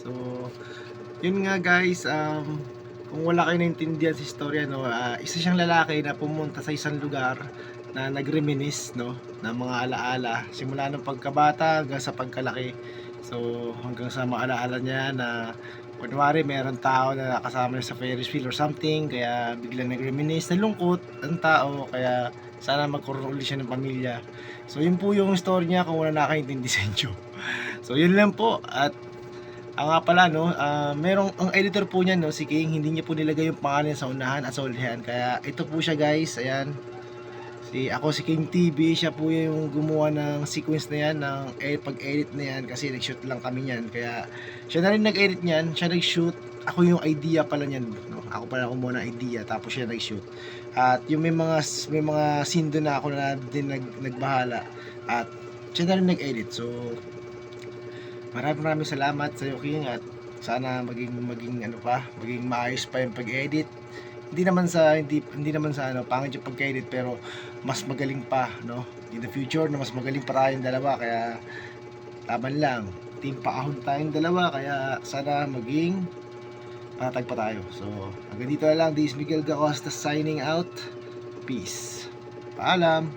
So, yun nga guys, um, kung wala kayo naintindihan sa istorya, no, ah, isa siyang lalaki na pumunta sa isang lugar na nag-reminisce, no, ng mga alaala, simula ng pagkabata hanggang sa pagkalaki. So, hanggang sa maalaala niya na kunwari meron tao na nakasama niya sa Ferris wheel or something, kaya biglang nag-reminisce, nalungkot ang tao, kaya sana magkaroon ulit siya ng pamilya. So, yun po yung story niya kung wala nakaintindi sa inyo. So, yun lang po. At ang nga pala, no, ah, merong, ang editor po niya, no, si King, hindi niya po nilagay yung pangalan sa unahan at sa ulihan. Kaya ito po siya guys, ayan. Si, ako si King TV, siya po yung gumawa ng sequence na yan, ng eh, pag-edit na yan, kasi nag-shoot lang kami niyan. Kaya siya na rin nag-edit niyan, siya nag-shoot, ako yung idea pala niyan, no? Ako pala kumuha ng idea, tapos siya nag-shoot. At yung may mga, may mga scene doon na ako na din nag, nagbahala. At siya na rin nag-edit. So, maraming maraming salamat sa iyo King at sana maging maging ano pa, maging maayos pa yung pag-edit. Hindi naman sa hindi hindi naman sa ano, pangit yung pag-edit pero mas magaling pa, no? In the future na mas magaling pa tayong dalawa kaya laban lang. Team paahon tayong dalawa kaya sana maging panatag pa tayo. So, hanggang dito na lang. This is Miguel Gacosta signing out. Peace. Paalam.